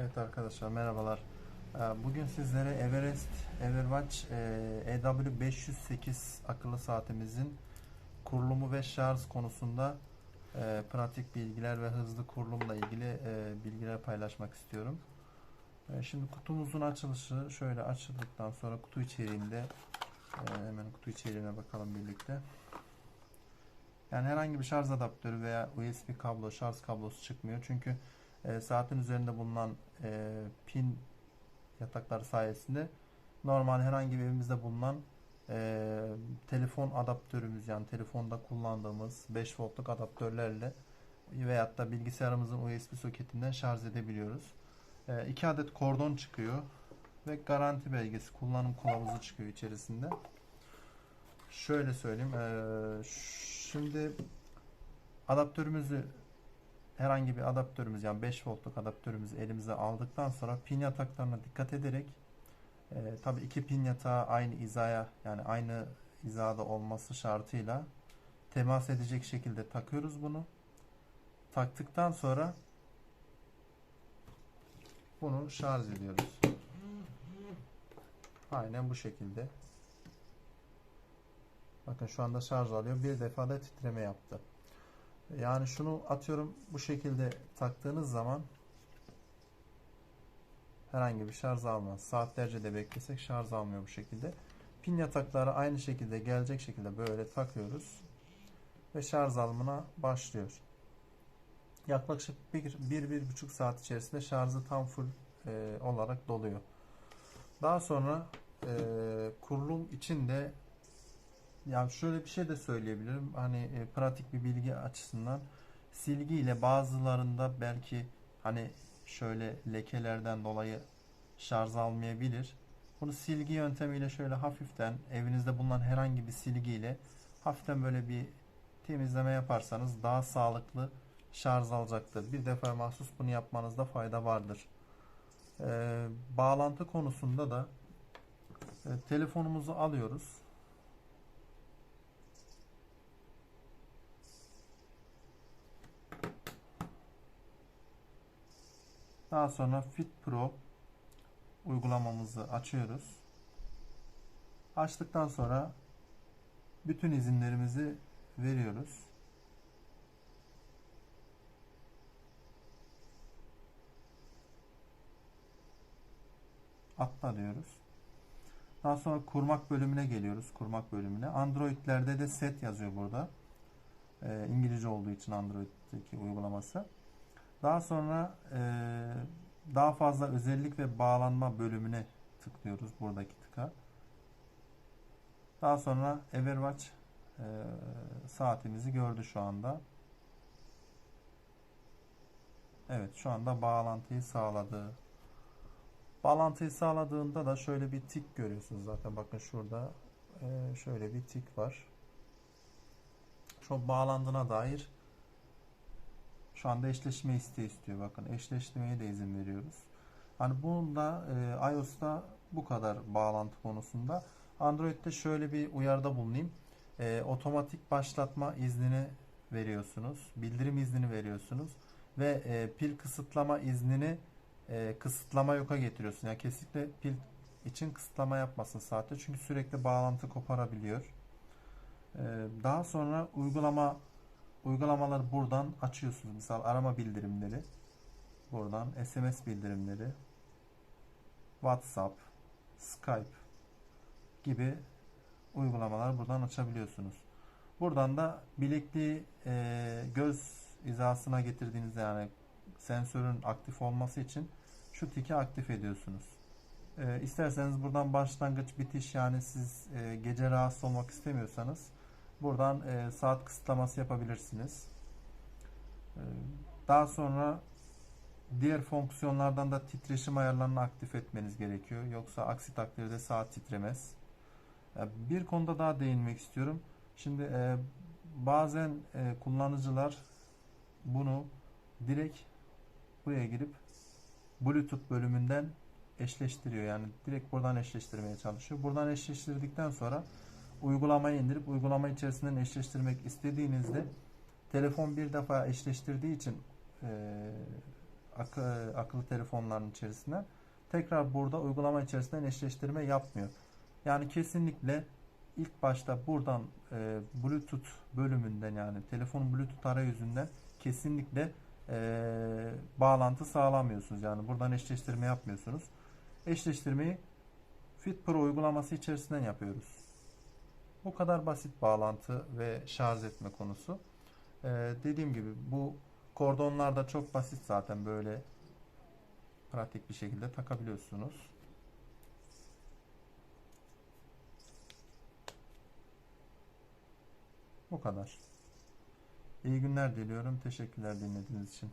Evet arkadaşlar merhabalar. Ee, Bugün sizlere Everest Everwatch e, EW508 akıllı saatimizin kurulumu ve şarj konusunda e, pratik bilgiler ve hızlı kurulumla ilgili e, bilgiler paylaşmak istiyorum. E, Şimdi kutumuzun açılışı şöyle açıldıktan sonra kutu içeriğinde e, hemen kutu içeriğine bakalım birlikte. Yani herhangi bir şarj adaptörü veya USB kablo, şarj kablosu çıkmıyor. Çünkü e, saatin üzerinde bulunan e, pin yatakları sayesinde normal herhangi bir evimizde bulunan e, telefon adaptörümüz yani telefonda kullandığımız 5 voltluk adaptörlerle veyahut da bilgisayarımızın USB soketinden şarj edebiliyoruz. 2 adet kordon çıkıyor ve garanti belgesi, kullanım kılavuzu çıkıyor içerisinde. Şöyle söyleyeyim. e, şimdi adaptörümüzü herhangi bir adaptörümüz yani 5 voltluk adaptörümüzü elimize aldıktan sonra pin yataklarına dikkat ederek e, tabii iki pin yatağı aynı hizaya yani aynı hizada olması şartıyla temas edecek şekilde takıyoruz bunu. Taktıktan sonra bunu şarj ediyoruz. Aynen bu şekilde. Bakın şu anda şarj alıyor. Bir defa da titreme yaptı. Yani şunu atıyorum bu şekilde taktığınız zaman herhangi bir şarj almaz. Saatlerce de beklesek şarj almıyor bu şekilde. Pin yatakları aynı şekilde gelecek şekilde böyle takıyoruz. Ve şarj alımına başlıyor. Yaklaşık 1-1,5 saat içerisinde şarjı tam full e, olarak doluyor. Daha sonra e, kurulum için de ya şöyle bir şey de söyleyebilirim. Hani e, pratik bir bilgi açısından silgi ile bazılarında belki hani şöyle lekelerden dolayı şarj almayabilir. Bunu silgi yöntemiyle şöyle hafiften evinizde bulunan herhangi bir silgiyle hafiften böyle bir temizleme yaparsanız daha sağlıklı şarj alacaktır. Bir defa mahsus bunu yapmanızda fayda vardır. Ee, bağlantı konusunda da e, telefonumuzu alıyoruz. Daha sonra Fit Pro uygulamamızı açıyoruz. Açtıktan sonra bütün izinlerimizi veriyoruz. Atla diyoruz. Daha sonra kurmak bölümüne geliyoruz. Kurmak bölümüne. Android'lerde de set yazıyor burada. Ee, İngilizce olduğu için Android'deki uygulaması. Daha sonra e, daha fazla özellik ve bağlanma bölümüne tıklıyoruz buradaki tıka. Daha sonra Everwatch e, saatimizi gördü şu anda. Evet şu anda bağlantıyı sağladı. Bağlantıyı sağladığında da şöyle bir tik görüyorsunuz zaten bakın şurada e, şöyle bir tik var. Şu bağlandığına dair şu anda eşleşme isteği istiyor. Bakın eşleşmeye de izin veriyoruz. Hani bunun da e, iOS'ta bu kadar bağlantı konusunda. Android'de şöyle bir uyarıda bulunayım. E, otomatik başlatma iznini veriyorsunuz. Bildirim iznini veriyorsunuz. Ve e, pil kısıtlama iznini e, kısıtlama yoka getiriyorsun. Yani kesinlikle pil için kısıtlama yapmasın saatte. Çünkü sürekli bağlantı koparabiliyor. E, daha sonra uygulama uygulamaları buradan açıyorsunuz. Misal arama bildirimleri. Buradan SMS bildirimleri. WhatsApp, Skype gibi uygulamalar buradan açabiliyorsunuz. Buradan da bilekliği e, göz hizasına getirdiğinizde yani sensörün aktif olması için şu tiki aktif ediyorsunuz. E, isterseniz buradan başlangıç bitiş yani siz e, gece rahatsız olmak istemiyorsanız Buradan e, saat kısıtlaması yapabilirsiniz. E, daha sonra diğer fonksiyonlardan da titreşim ayarlarını aktif etmeniz gerekiyor. Yoksa aksi takdirde saat titremez. E, bir konuda daha değinmek istiyorum. Şimdi e, bazen e, kullanıcılar bunu direkt buraya girip Bluetooth bölümünden eşleştiriyor. Yani direkt buradan eşleştirmeye çalışıyor. Buradan eşleştirdikten sonra uygulamayı indirip uygulama içerisinden eşleştirmek istediğinizde telefon bir defa eşleştirdiği için e, akı- akıllı telefonların içerisine. Tekrar burada uygulama içerisinden eşleştirme yapmıyor. Yani kesinlikle ilk başta buradan e, Bluetooth bölümünden yani telefonun Bluetooth arayüzünden kesinlikle e, bağlantı sağlamıyorsunuz. Yani buradan eşleştirme yapmıyorsunuz. Eşleştirmeyi Fit Pro uygulaması içerisinden yapıyoruz. Bu kadar basit bağlantı ve şarj etme konusu. Ee, dediğim gibi bu kordonlar da çok basit zaten böyle pratik bir şekilde takabiliyorsunuz. Bu kadar. İyi günler diliyorum. Teşekkürler dinlediğiniz için.